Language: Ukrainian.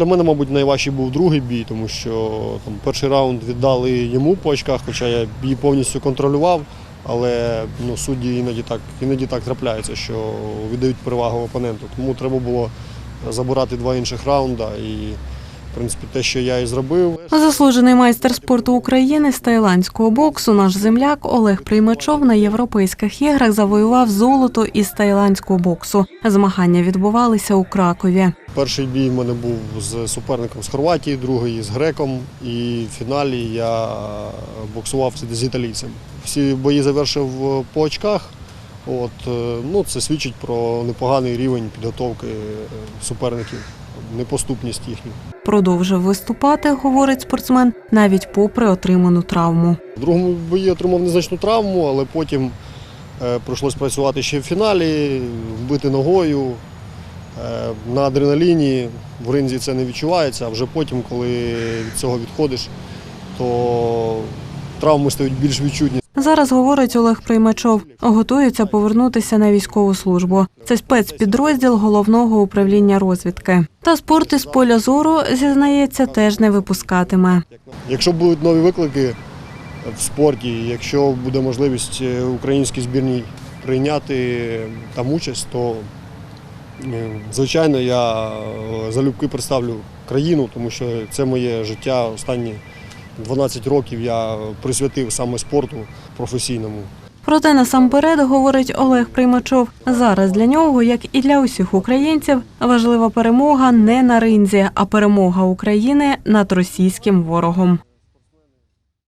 Для мене, мабуть, найважчий був другий бій, тому що там, перший раунд віддали йому по очках, хоча я бій повністю контролював. Але ну, судді іноді так, іноді так трапляється, що віддають перевагу опоненту. Тому треба було забирати два інших раунда. І, в принципі, те, що я і зробив. Заслужений майстер спорту України з тайландського боксу, наш земляк Олег Приймачов на європейських іграх завоював золото із тайландського боксу. Змагання відбувалися у Кракові. Перший бій в мене був з суперником з Хорватії, другий з греком. І в фіналі я боксував з італійцем. Всі бої завершив по очках. От, е, ну, це свідчить про непоганий рівень підготовки е, суперників, непоступність їхню. Продовжив виступати, говорить спортсмен, навіть попри отриману травму. В другому бої отримав незначну травму, але потім е, працювати ще в фіналі, бити ногою. Е, на адреналіні в ринзі це не відчувається, а вже потім, коли від цього відходиш, то травми стають більш відчутні. Зараз говорить Олег Приймачов, готується повернутися на військову службу. Це спецпідрозділ головного управління розвідки. Та спорт із поля зору зізнається теж не випускатиме. Якщо будуть нові виклики в спорті, якщо буде можливість е, українській збірній прийняти там участь, то е, звичайно я е, залюбки представлю країну, тому що це моє життя. Останні 12 років я присвятив саме спорту професійному. Проте насамперед, говорить Олег Приймачов, зараз для нього, як і для усіх українців, важлива перемога не на ринзі, а перемога України над російським ворогом.